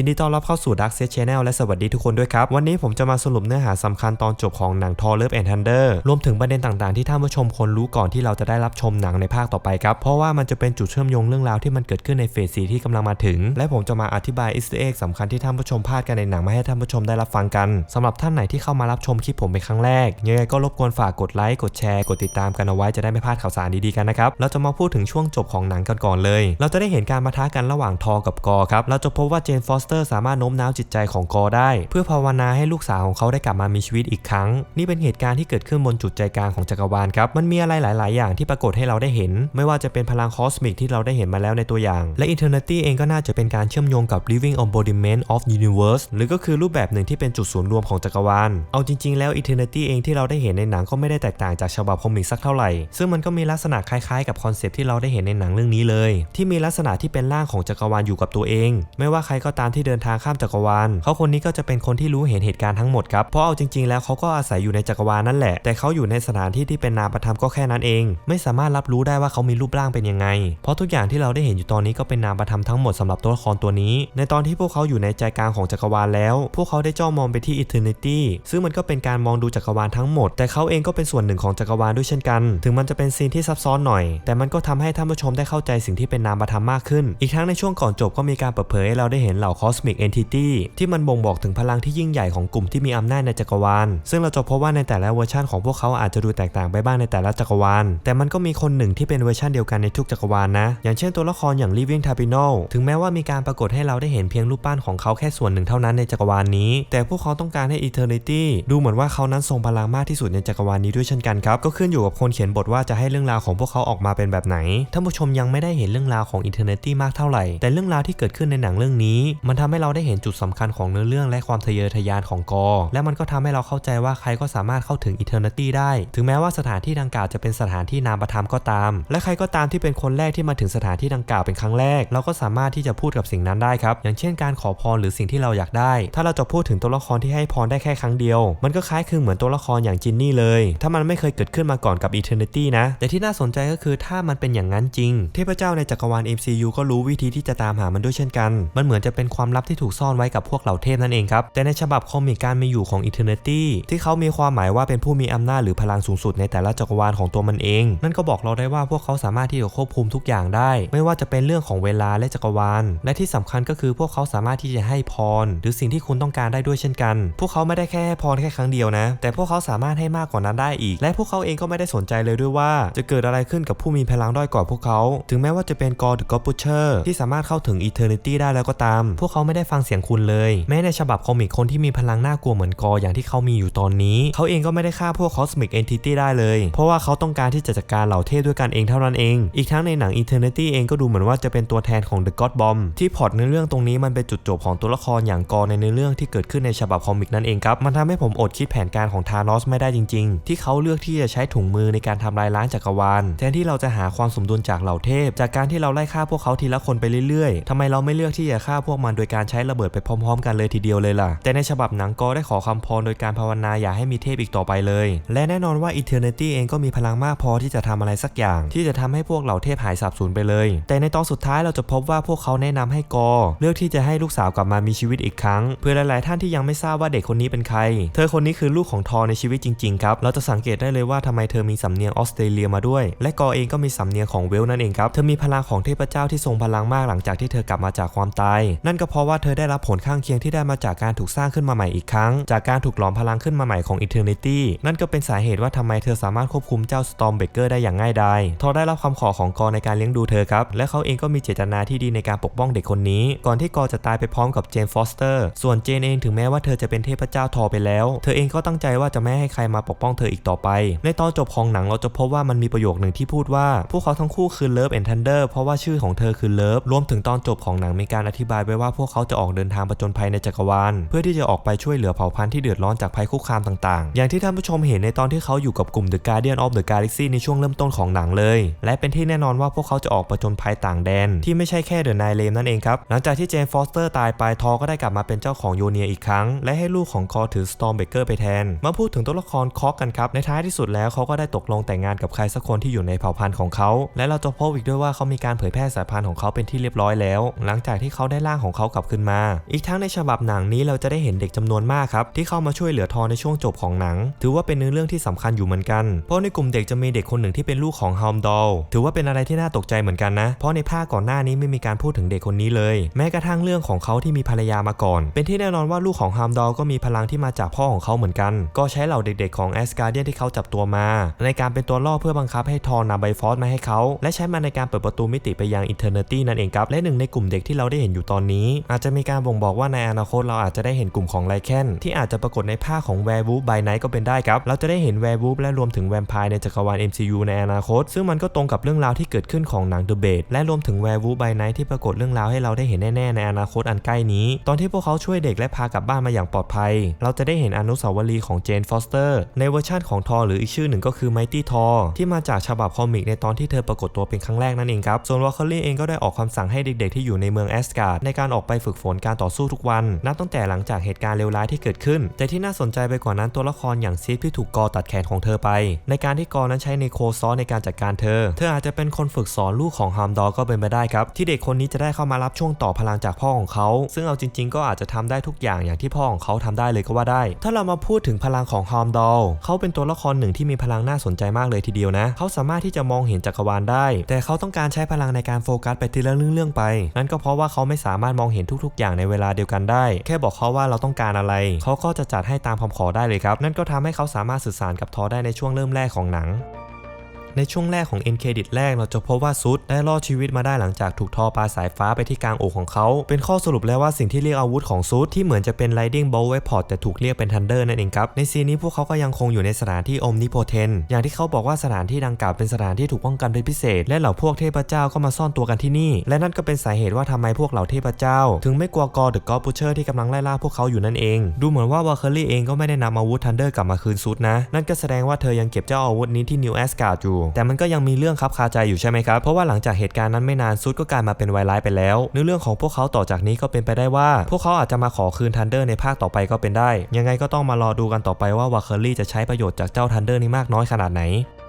ยินดีต้อนรับเข้าสู่ Dark Set Channel และสวัสดีทุกคนด้วยครับ วันนี้ผมจะมาสรุปเนื้อหาสำคัญตอนจบของหนัง Thor Love and Thunder รวมถึงประเด็นต่างๆ ที่ท่านผู้ชมควรรู้ก่อนที่เราจะได้รับชมหนังในภาคต่อไปครับ เพราะว่ามันจะเป็นจุดเชื่อมโยงเรื่องราวที่มันเกิดขึ้นในเฟสสีที่กำลังมาถึง และผมจะมาอธิบายอิสเอ็กสำคัญที่ท่านผู้ชมพลาดกันในหนังมาให้ท่านผู้ชมได้รับฟังกันสำหรับท่านไหนที่เข้ามารับชมคลิปผมเป็นครั้งแรกยังไงก็รบกวนฝากกดไลค์กดแชร์กดติดตามกันเอาไว้จะได้ไม่พลาดข่าวสารดีๆกันนะครับเราจะมาพูดถึงช่วงจบของหนังกันก่อนเลย เราจะได้เห็นการมาท้ากันระหว่างทอกับกอครับเราจะพบว่าเจนฟอสเตอร์สามารถโน้มน้าวจิตใจของกอได้ เพื่อภาวนาให้ลูกสาวของเขาได้กลับมามีชีวิตอีกครั้ง นี่เป็นเหตุการณ์ที่เกิดขึ้นบนจุดใจกลางของจักรวาลครับมันมีอะไรหลาย ๆ อย่างที่ปรากฏให้เราได้เห็น ไม่ว่าจะเป็นพลังคอสมิกที่เราได้เห็นมาแล้วในตัวอย่าง และ Eternity เองก็น่าจะเป็นการเชื่อมโยงกับ Living Embodiment of Universe หรือก็คือรูปแบบหนึ่งที่เป็นจุดศูนย์รวมของจักรวาล เอาจริง ๆ แล้ว Eternity เองที่เราได้เห็นในหนังก็ไม่ได้แตกต่างจากฉบับคอมิกสักเท่าไหร่ ซึ่งมันก็มีลักษณะคล้าย ๆ กับคอนเซปต์ที่เราได้เห็นในหนังเรื่องนี้เลย ที่มีลักษณะที่เป็นร่างของจักรวาลอยู่กับตัวเอง ไม่ว่าใครก็ตามทเดินทางข้ามจักรวาลเขาคนนี้ก็จะเป็นคนที่รู้เห็นเหตุการณ์ทั้งหมดครับเพราะเอาจริงๆแล้วเขาก็อาศัยอยู่ในจักรวาลนั่นแหละ แต่เขาอยู่ในสถานที่ที่เป็นนามธรรมก็แค่นั้นเอง ไม่สามารถรับรู้ได้ว่าเขามีรูปร่างเป็นยังไง เพราะทุกอย่างที่เราได้เห็นอยู่ตอนนี้ก็เป็นนามธรรมทั้งหมดสำหรับตัวละครตัวนี้ ในตอนที่พวกเขาอยู่ในใจกลางของจักรวาลแล้ว พวกเขาได้จ้องมองไปที่ Eternity ซึ่งมันก็เป็นการมองดูจักรวาลทั้งหมด แต่เขาเองก็เป็นส่วนหนึ่งของจักรวาลด้วยเช่นกัน ถึงมันจะเป็นซีนที่ซับซ้อนหน่อย แต่มันก็ทำให้ท่านผู้ชมได้เข้าใจสิ่งที่เป็นนามธรรมมากขึ้น อีกทั้งในช่วงก่อนจบก็มีการเปิดเผยให้เราได้เห็นเหล่า Cosmic Entity ที่มันบ่งบอกถึงพลังที่ยิ่งใหญ่ของกลุ่มที่มีอำนาจในจักรวาล ซึ่งเราจะพบว่าในแต่ละเวอร์ชันของพวกเขาอาจจะดูแตกต่างไปบ้างในแต่ละจักรวาล แต่มันก็มีคนหนึ่งที่เป็นเวอร์ชันเดียวกันในทุกจักรวาลนะ อย่างเช่นตัวละครอย่าง Living Tribunal ถึงแม้ว่ามีการปรากฏให้เราได้เห็นเพียงรูปปั้นของเขาแค่ส่วนหนึ่งเท่านั้นในจักรวาลนี้ แต่พวกเขาต้องการให้ Eternity ดูเหมือนว่าเขานั้นทรงพลังมากที่สุดในจักรวาลนี้ด้วยเช่นกันครับ ก็ขึ้นอยู่กับคนเขียนบทว่าจะให้เรื่องราวของพวกเขาออกมาเป็นแบบไหน ท่านผู้ชมยังไม่ได้เห็นเรื่องราวของ Eternity มากเท่าไหร่ แต่เรื่องราวที่เกิดขึ้นในหนังเรื่องนี้มันทำให้เราได้เห็นจุดสำคัญของเนื้อเรื่องและความทะเยอทะยานของกอ และมันก็ทำให้เราเข้าใจว่าใครก็สามารถเข้าถึง Eternity ได้ ถึงแม้ว่าสถานที่ดังกล่าวจะเป็นสถานที่นามธรรมก็ตาม และใครก็ตามที่เป็นคนแรกที่มาถึงสถานที่ดังกล่าวเป็นครั้งแรก เราก็สามารถที่จะพูดกับสิ่งนั้นได้ครับ อย่างเช่นการขอพรหรือสิ่งที่เราอยากได้ ถ้าเราจะพูดถึงตัวละครที่ให้พรได้แค่ครั้งเดียว มันก็คล้ายคลึงเหมือนตัวละครอย่างจินนี่เลย ถ้ามันไม่เคยเกิดขึ้นมาก่อนกับ Eternity นะ แต่ที่น่าสนใจก็คือถ้ามันเป็นอย่างนั้นจริง เทพเจ้าในจักรวาล MCU ก็รู้วิธีที่จะตามหามันด้วยเช่นกัน มันเหมือนจะเป็นความลับที่ถูกซ่อนไว้กับพวกเหล่าเทพนั่นเองครับ แต่ในฉบับคอมิกการมีอยู่ของ Eternity ที่เขามีความหมายว่าเป็นผู้มีอำนาจหรือพลังสูงสุดในแต่ละจักรวาลของตัวมันเอง นั่นก็บอกเราได้ว่าพวกเขาสามารถที่จะควบคุมทุกอย่างได้ ไม่ว่าจะเป็นเรื่องของเวลาและจักรวาล และที่สำคัญก็คือพวกเขาสามารถที่จะให้พร หรือสิ่งที่คุณต้องการได้ด้วยเช่นกัน พวกเขาไม่ได้แค่ให้พรแค่ครั้งเดียวนะ แต่พวกเขาสามารถให้มากกว่านั้นได้อีก และพวกเขาเองก็ไม่ได้สนใจเลยด้วยว่า จะเกิดอะไรขึ้นกับผู้มีพลังด้อยกว่าพวกเขา ถึงแม้ว่าจะเป็นกอหรือกอปูเชอร์ที่สามารถเข้าถึง Eternity ได้แล้วก็ตามพวกเขาไม่ได้ฟังเสียงคุณเลย แม้ในฉบับคอมิกคนที่มีพลังน่ากลัวเหมือนกออย่างที่เขามีอยู่ตอนนี้ เขาเองก็ไม่ได้ฆ่าพวก Cosmic Entity ได้เลย เพราะว่าเขาต้องการที่จะจัดการเหล่าเทพด้วยกันเองเท่านั้นเอง อีกทั้งในหนัง Eternity เองก็ดูเหมือนว่าจะเป็นตัวแทนของ The God Bomb ที่พอร์ตในเรื่องตรงนี้มันเป็นจุดจบของตัวละครอย่างกอในเนื้อเรื่องที่เกิดขึ้นในฉบับคอมิกนั่นเองครับมันทำให้ผมอดคิดแผนการของธานอสไม่ได้จริง ๆ ที่เขาเลือกที่จะใช้ถุงมือในการทำลายล้างจักรวาลแทนที่เราจะหาความสมดุลจากเหล่าเทพ จากการที่เราไล่ฆ่าพวกเขาทีละคนไปเรื่อยๆทำไมเราไม่เลือกที่จะฆ่าพวกมันโดยการใช้ระเบิดไปพร้อม ๆ กันเลยทีเดียวเลยล่ะ แต่ในฉบับหนังกอได้ขอคำพรโดยการภาวนาอย่าให้มีเทพอีกต่อไปเลย และแน่นอนว่า Eternity เองก็มีพลังมากพอที่จะทำอะไรสักอย่าง ที่จะทำให้พวกเหล่าเทพหายสาบสูญไปเลย แต่ในตอนสุดท้ายเราจะพบว่าพวกเขาแนะนำให้กอ เลือกที่จะให้ลูกสาวกลับมามีชีวิตอีกครั้ง เพื่อหลายๆ ท่านที่ยังไม่ทราบว่าเด็กคนนี้เป็นใคร เธอคนนี้คือลูกของทอในชีวิตจริงๆครับเราจะสังเกตได้เลยว่าทำไมเธอมีสำเนียงออสเตรเลียมาด้วย และกอเองก็มีสำเนียงของเวลนั่นเองครับเธอมีพลังของเทพเจ้าที่ทรงพลังมากหลังจากที่เธอกลับมาจากความตาย นั่นก็เพราะว่าเธอได้รับผลข้างเคียงที่ได้มาจากการถูกสร้างขึ้นมาใหม่อีกครั้ง จากการถูกหลอมพลังขึ้นมาใหม่ของ Eternity นั่นก็เป็นสาเหตุว่าทำไมเธอสามารถควบคุมเจ้า Stormbreaker ได้อย่างง่ายดายทอได้รับคำขอของกอในการเลี้ยงดูเธอครับ และเขาเองก็มีเจตนาที่ดีในการปกป้องเด็กคนนี้ ก่อนที่กอจะตายไปพร้อมกับเจนฟอสเตอร์ ส่วนเจนเองถึงแม้ว่าเธอจะเป็นเทพเจ้าทอไปแล้ว เธอเองก็ตั้งใจว่าจะไม่ให้ใครมาปกป้องเธออีกต่อไป ในตอนจบของหนังเราจะพบว่ามันมีประโยคหนึ่งที่พูดว่า พวกเขาทั้งคู่คือ Love and Thunder เพราะว่าชื่อของเธอคือ Love รวมถึงตอนจบของหนังมีการอธิบายไว้ว่าพวกเขาจะออกเดินทางประจนภัยในจักรวาล เพื่อที่จะออกไปช่วยเหลือเผ่าพันธุ์ที่เดือดร้อนจากภัยคุกคามต่างๆ อย่างที่ท่านผู้ชมเห็นในตอนที่เขาอยู่กับกลุ่ม The Guardian of the Galaxy ในช่วงเริ่มต้นของหนังเลย และเป็นที่แน่นอนว่าพวกเขาจะออกประจนภัยต่างแดน ที่ไม่ใช่แค่เดอะไนเลมนั่นเองครับหลังจากที่เจนฟอสเตอร์ตายไปทอก็ได้กลับมาเป็นเจ้าของโยเนียอีกครั้ง และให้ลูกของคอถือสตอมเบเกอร์ไปแทนมาพูดถึงตัวละครคอกกันครับในท้ายที่สุดแล้วเขาก็ได้ตกลงแต่งงานกับใครสักคนที่อยู่ในเผ่าพันธุ์ของเขาและเราจะพบอีกด้วยว่าเขามีการเผยแพร่สายพันธุ์ของเขาเป็นที่เรียบร้อยแล้ว หลังจากที่เขาได้ร่างของเขากลับขึ้นมา อีกทั้งในฉบับหนังนี้เราจะได้เห็นเด็กจำนวนมากครับที่เข้ามาช่วยเหลือทอในช่วงจบของหนัง ถือว่าเป็นเนื้อเรื่องที่สำคัญอยู่เหมือนกัน เพราะในกลุ่มเด็กจะมีเด็กคนหนึ่งที่เป็นลูกของฮอมดอลถือว่าเป็นอะไรที่น่าตกใจเหมือนกันนะ เพราะในภาคก่อนหน้านี้ไม่มีการพูดถึงเด็กคนนี้เลย แม้กระทั่งเรื่องของเขาที่มีภรรยามาก่อน เป็นที่แน่นอนว่าลูกของฮามดอลก็มีพลังที่มาจากพ่อของเขาเหมือนกัน ก็ใช้เหล่าเด็กๆของแอสการ์เดียนที่เขาจับตัวมา ในการเป็นตัวล่อเพื่อบังคับให้ทอนำไบฟอสมาให้เขา และใช้มันในการเปิดประตูมิติไปยังอินเทอร์เนตี้นั่นเองครับ และหนึ่งในกลุ่มเด็กที่เราได้เห็นอยู่ตอนนี้อาจจะมีการบ่งบอกว่าในอนาคตเราอาจจะได้เห็นกลุ่มของไลแคนที่อาจจะปรากฏในภาคของแวร์วูฟไบไนท์ก็เป็นได้ครับ เราจะได้เห็นแวร์วูฟและรวมถึงแวมไพร์ในจักรวาล MCU ในอนาคต ซึ่งมันก็ตรงกับเรื่องราวที่เกิดขึ้นของหนัง The b a t และรวมถึงแวร์วูฟไบไนท์ที่ปรากฏเรื่องราวให้เราได้เห็นแน่ๆในอนาคตอันใกล้นี้ ตอนที่พวกเขาช่วยเด็กและพากลับบ้านมาอย่างปลอดภัย เราจะได้เห็นอนุสาวรีย์ของเจนฟอสเตอร์ในเวอร์ชั่นของทอหรืออีกชื่อหนึ่งก็คือ Mighty Thor ที่มาจากฉบับคอมิกในตอนที่เธอปรากฏตัวเป็นครั้งแรกนั่นเองครับส่วนวอลเคอรี่เองก็ได้ออกคำสั่งให้เด็กๆที่อยู่ในเมืองแอสการ์ดในการออกไปฝึกฝนการต่อสู้ทุกวัน นับตั้งแต่หลังจากเหตุการณ์เลวร้ายที่เกิดขึ้น แต่ที่น่าสนใจไปกว่านั้นตัวละครอย่างซีฟที่ถูกกอตัดแขนของเธอไป ในการที่กอนั้นใช้ในโคซอสในการจัดการเธอ เธออาจจะเป็นคนฝึกสอนลูกของฮามดอก็เป็นไปได้ครับ ที่เด็กคนนี้จะได้เข้ามารับช่วงต่อพลังจากพ่อของเขา ซึ่งเอาจริง ๆ ก็อาจจะทำได้ทุกอย่างอย่างที่พ่อของเขาทำได้เลยก็ว่าได้ ถ้าเรามาพูดถึงพลังของฮอมดอลเขาเป็นตัวละครหนึ่งที่มีพลังน่าสนใจมากเลยทีเดียวนะ เขาสามารถที่จะมองเห็นจักรวาลได้ แต่เขาต้องการใช้พลังในการโฟกัสไปทีละเรื่องๆไป นั่นก็เพราะว่าเขาไม่สามารถมองเห็นทุกๆ อย่างในเวลาเดียวกันได้ แค่บอกเขาว่าเราต้องการอะไร เขาก็จะจัดให้ตามคำขอได้เลยครับ นั่นก็ทำให้เขาสามารถสื่อสารกับทอได้ในช่วงเริ่มแรกของหนัง ในช่วงแรกของ End Credit แรกเราจะพบว่าซุดได้รอดชีวิตมาได้หลังจากถูกทอปลาสายฟ้าไปที่กลางอกของเขา เป็นข้อสรุปแล้วว่าสิ่งที่เรียกอาวุธของซุดที่เหมือนจะเป็น Riding Bolt Weapon แต่ถูกเรียกเป็น Thunder นั่นเองครับในซีนนี้พวกเขาก็ยังคงอยู่ในสถานที่ Omnipotent อย่างที่เขาบอกว่าสถานที่ดังกล่าวเป็นสถานที่ถูกป้องกันเป็นพิเศษ และเหล่าพวกเทพเจ้าก็มาซ่อนตัวกันที่นี่ และนั่นก็เป็นสาเหตุว่าทำไมพวกเหล่าเทพเจ้า ถึงไม่กลัวกอเดอะกอปูเชอร์ที่กำลังไล่ล่าพวกเขาอยู่นั่นเอง ดูเหมือนว่าวาเคอรี่เองก็ไม่ได้นำอาวุธ Thunder กลับมาคืนซุดนะ นั่นก็แสดงว่าเธอยังเก็บเจ้าอาวุธนี้ที่นิวแอสการ์ดอยู่แต่มันก็ยังมีเรื่องคับคาใจอยู่ใช่ไหมครับ เพราะว่าหลังจากเหตุการณ์นั้นไม่นานซุดก็กลายมาเป็นไวรัสไปแล้วเนื้อเรื่องของพวกเขาต่อจากนี้ก็เป็นไปได้ว่า พวกเขาอาจจะมาขอคืนทันเดอร์ในภาคต่อไปก็เป็นได้ ยังไงก็ต้องมารอดูกันต่อไปว่าวาเคอรี่จะใช้ประโยชน์จากเจ้าทันเดอร์นี้มากน้อยขนาดไหน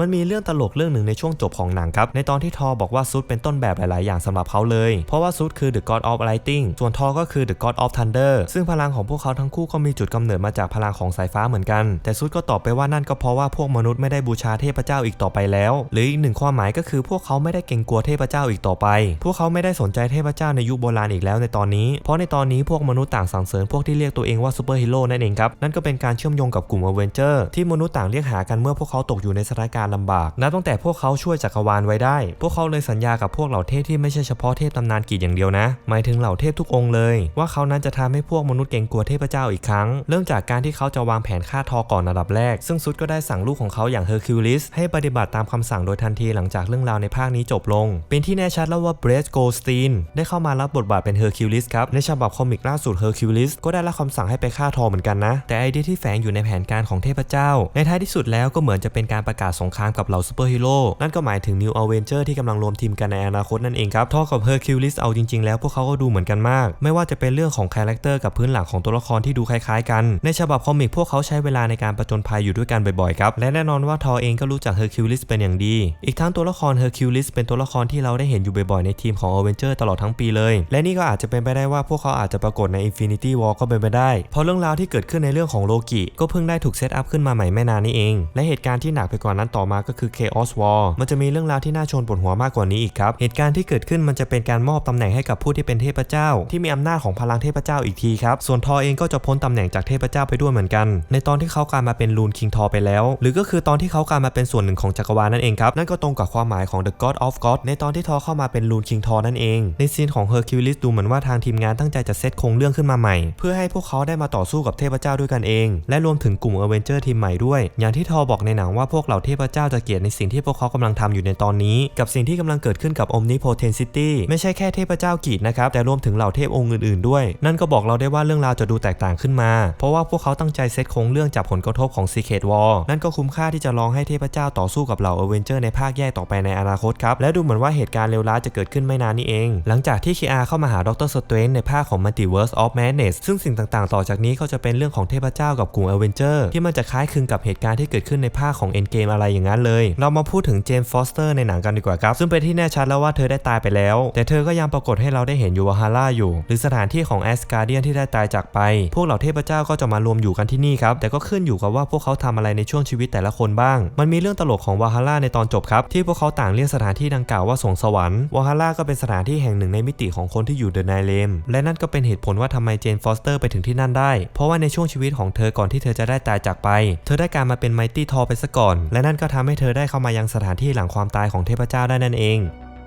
มันมีเรื่องตลกเรื่องหนึ่งในช่วงจบของหนังครับ ในตอนที่ทอบอกว่าซุดเป็นต้นแบบหลาย ๆ อย่างสำหรับเขาเลย เพราะว่าซุดคือ The God of Lighting ส่วนทอก็คือ The God of Thunder ซึ่งพลังของพวกเขาทั้งคู่ก็มีจุดกำเนิดมาจากพลังของสายฟ้าเหมือนกัน แต่ซุดก็ตอบไปว่านั่นก็เพราะว่าพวกมนุษย์ไม่ได้บูชาเทพเจ้าอีกต่อไปแล้ว หรืออีกหนึ่งความหมายก็คือพวกเขาไม่ได้เกรงกลัวเทพเจ้าอีกต่อไป พวกเขาไม่ได้สนใจเทพเจ้าในยุคโบราณอีกแล้วในตอนนี้ เพราะในตอนนี้พวกมนุษย์ต่างสรรเสริญพวกที่เรียกตัวเองว่าซูเปอร์ฮีโร่นั่นเองครับ นั่นก็เป็นการเชื่อมโยงกับกลุ่มอเวนเจอร์ที่มนุษย์ต่างเรียกหากันเมื่อพวกเขาตกอยู่ในสถานการณ์ลำบาก นับตั้งแต่พวกเขาช่วยจักรวาลไว้ได้ พวกเขาเลยสัญญากับพวกเหล่าเทพที่ไม่ใช่เฉพาะเทพตำนานกีอย่างเดียวนะ หมายถึงเหล่าเทพทุกองค์เลย ว่าเขานั้นจะทำให้พวกมนุษย์เกรงกลัวเทพเจ้าอีกครั้ง เริ่มจากการที่เขาจะวางแผนฆ่าทอก่อนระดับแรก ซึ่งซุดก็ได้สั่งลูกของเขาอย่างเฮอร์คิวลิสให้ปฏิบัติตามคำสั่งโดยทันทีหลังจากเรื่องราวในภาคนี้จบลง เป็นที่แน่ชัดแล้วว่าเบรสโกลสตีนได้เข้ามารับบทบาทเป็นเฮอร์คิวลิสครับในฉบับคอมิกล่าสุดเฮอร์คิวลิสก็ได้รับคำสั่งให้ไปฆ่าทอเหมือนกันนะ แต่ไอเดียที่แฝงอยู่ในแผนการของเทพเจ้า ในท้ายที่สุดแล้วก็เหมือนจะเป็นการประกาศสงครามกับเหล่าซูเปอร์ฮีโร่นั่นก็หมายถึงนิวอเวนเจอร์ที่กำลังรวมทีมกันในอนาคตนั่นเองครับทอกับเฮอร์คิวลิสเอาจริงๆแล้วพวกเขาก็ดูเหมือนกันมาก ไม่ว่าจะเป็นเรื่องของคาแรคเตอร์กับพื้นหลังของตัวละครที่ดูคล้ายๆ กัน ในฉบับคอมิกพวกเขาใช้เวลาในการประจนภัยอยู่ด้วยกันบ่อยๆครับและแน่นอนว่าทอเองก็รู้จักเฮอร์คิวลิสเป็นอย่างดี อีกทั้งตัวละครเฮอร์คิวลิสเป็นตัวละครที่เราได้เห็นอยู่บ่อยๆในทีมของอเวนเจอร์ตลอดทั้งปีเลย และนี่ก็อาจจะเป็นไปได้ว่าพวกเขาอาจจะปรากฏใน Infinity War ก็เป็นไปได้ เพราะเรื่องราวที่เกิดขึ้นในเรื่องของโลกิก็เพิ่งได้ถูกเซตอัพขึ้นมาใหม่ไม่นานนี้เอง และเหตุการณ์ที่หนักไปกว่านั้นต่อมาก็คือ Chaos War มันจะมีเรื่องราวที่น่าชวนปวดหัวมากกว่านี้อีกครับ เหตุการณ์ที่เกิดขึ้นมันจะเป็นการมอบตำแหน่งให้กับผู้ที่เป็นเทพเจ้า ที่มีอำนาจของพลังเทพเจ้าอีกทีครับ ส่วนทอเองก็จะพ้นตำแหน่งจากเทพเจ้าไปด้วยเหมือนกัน ในตอนที่เขากลายมาเป็นลูนคิงทอไปแล้ว หรือก็คือตอนที่เขากลายมาเป็นส่วนหนึ่งของจักรวาลนั่นเองครับ นั่นก็ตรงกับความหมายของ The God of God ในตอนที่ทอเข้ามาเป็นลูนคิงทอนั่นเอง ในซีนของเฮอร์คิวลิสดูเหมือนว่าทางทีมงานตั้งใจจะเซตโครงเรื่องขึ้นมาใหม่ เพื่อให้พวกเขาได้มาต่อสู้กับเทพเจ้าด้วยกันเอง และรวมถึงกลุ่มอเวนเจอร์ทีมใหม่ด้วย อย่างที่ทอบอกในหนังว่าพวกเหล่าเทพเจ้าจะเกลียดในสิ่งที่พวกเขากำลังทำอยู่ในตอนนี้ กับสิ่งที่กำลังเกิดขึ้นกับ Omnipotent City ไม่ใช่แค่เทพเจ้ากีดนะครับแต่รวมถึงเหล่าเทพองค์อื่นๆด้วย นั่นก็บอกเราได้ว่าเรื่องราวจะดูแตกต่างขึ้นมา เพราะว่าพวกเขาตั้งใจเซตโครงเรื่องจากผลกระทบของ Secret War นั่นก็คุ้มค่าที่จะลองให้เทพเจ้าต่อสู้กับเหล่าอเวนเจอร์ในภาคแยกต่อไปในอนาคตครับและดูเหมือนว่าเหตุการณ์เลวร้ายจะเกิดขึ้นไม่นานนี้เอง หลังจากที่คีอาเข้ามาหาดรสเตรนในภาคของ Multiverse of Madness ซึ่งสิ่งต่างๆ ต่อจากนี้ก็จะเป็นเรื่องของเทพเจ้ากับกลุ่มอเวนเจอร์ที่มันจะคล้ายคลึงกับเหตุการณ์ที่เกิดขึ้นในภาคของ Endgame อะไรอย่างอย่างนั้นเลย เรามาพูดถึงเจมส์ฟอสเตอร์ในหนังกันดีกว่าครับ ซึ่งเป็นที่แน่ชัดแล้วว่าเธอได้ตายไปแล้ว แต่เธอก็ยังปรากฏให้เราได้เห็นอยู่วาฮาร่าอยู่ หรือสถานที่ของแอสการเดียนที่ได้ตายจากไป พวกเหล่าเทพเจ้าก็จะมารวมอยู่กันที่นี่ครับ แต่ก็ขึ้นอยู่กับว่าพวกเขาทำอะไรในช่วงชีวิตแต่ละคนบ้าง มันมีเรื่องตลกของวาฮาร่าในตอนจบครับ ที่พวกเขาต่างเรียกสถานที่ดังกล่าวว่าสวงสวรรค์ วาฮาร่าก็เป็นสถานที่แห่งหนึ่งในมิติของคนที่อยู่เดอะไนเลม และนั่นก็เป็นเหตุผลว่าทำไมเจนฟอสเตอร์ไปถึงที่นั่นได้ เพราะว่าในช่วงชีวิตของเธอก่อนที่เธอจะได้ตายจากไป เธอได้การมาเป็นไมตี้ทอไปซะก่อน และนั่นก็ทำให้เธอได้เข้ามายังสถานที่หลังความตายของเทพเจ้าได้นั่นเอง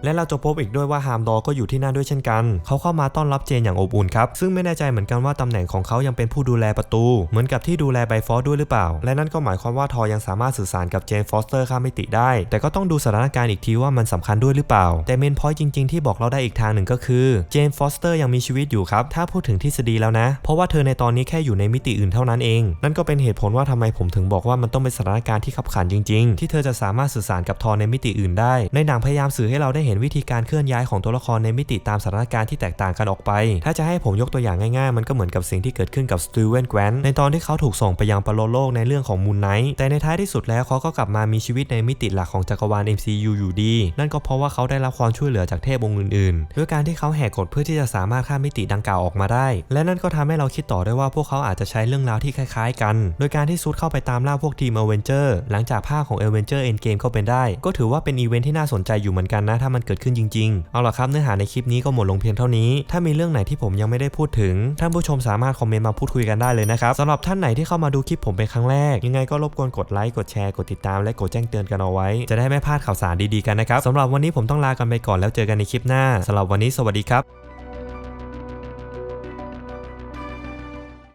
และเราจะพบอีกด้วยว่าฮามดอร์ก็อยู่ที่นั่นด้วยเช่นกัน เขาเข้ามาต้อนรับเจนอย่างอบอุ่นครับ ซึ่งไม่แน่ใจเหมือนกันว่าตำแหน่งของเขายังเป็นผู้ดูแลประตู เหมือนกับที่ดูแลไบฟอสด้วยหรือเปล่า และนั่นก็หมายความว่าทอยังสามารถสื่อสารกับเจนฟอสเตอร์ข้ามมิติได้ แต่ก็ต้องดูสถานการณ์อีกทีว่ามันสำคัญด้วยหรือเปล่า แต่เมนพอยต์จริงๆที่บอกเราได้อีกทางหนึ่งก็คือเจนฟอสเตอร์ยังมีชีวิตอยู่ครับ ถ้าพูดถึงทฤษฎีแล้วนะ เพราะว่าเธอในตอนนี้แค่อยู่ในมิติอื่นเท่านั้นเอง นั่นก็เป็นเหตุผลว่าทำไมผมถึงบอกว่ามันต้องเป็นสถานการณ์ที่ขับขันจริง ๆ ที่เธอจะสามารถสื่อสารกับทอในมิติอื่นได้ ในหนังพยายามสื่อให้เราได้เห็นวิธีการเคลื่อนย้ายของตัวละครในมิติตามสถานการณ์ที่แตกต่างกันออกไป ถ้าจะให้ผมยกตัวอย่างง่ายๆ มันก็เหมือนกับสิ่งที่เกิดขึ้นกับสตีเวนแกรนในตอนที่เขาถูกส่งไปยังปรโลกในเรื่องของมูนไนท์แต่ในท้ายที่สุดแล้วเขาก็กลับมามีชีวิตในมิติหลักของจักรวาล MCU อยู่ดี นั่นก็เพราะว่าเขาได้รับความช่วยเหลือจากเทพองค์อื่นๆ ด้วยการที่เขาแหกกฎเพื่อที่จะสามารถข้ามมิติดังกล่าวออกมาได้ และนั่นก็ทำให้เราคิดต่อได้ว่าพวกเขาอาจจะใช้เรื่องราวที่คล้ายๆ กัน โดยการที่ซูดเข้าไปตามล่าพวกทีมเอเวนเจอร์หลังจากภาคของเอเวนเจอร์เอ็นเกมก็เป็นได้ ก็ถือว่าเป็นอีเวนท์ที่น่าสนใจอยู่เหมือนกันนะถ้ามันเกิดขึ้นจริง ๆ เอาล่ะครับเนื้อหาในคลิปนี้ก็หมดลงเพียงเท่านี้ ถ้ามีเรื่องไหนที่ผมยังไม่ได้พูดถึง ท่านผู้ชมสามารถคอมเมนต์มาพูดคุยกันได้เลยนะครับสำหรับท่านไหนที่เข้ามาดูคลิปผมเป็นครั้งแรก ยังไงก็รบกวนกดไลค์กดแชร์กดติดตามและกดแจ้งเตือนกันเอาไว้ จะได้ไม่พลาดข่าวสารดีๆกันนะครับสำหรับวันนี้ผมต้องลากันไปก่อนแล้วเจอกันในคลิปหน้าสำหรับวันนี้สวัสดีครับ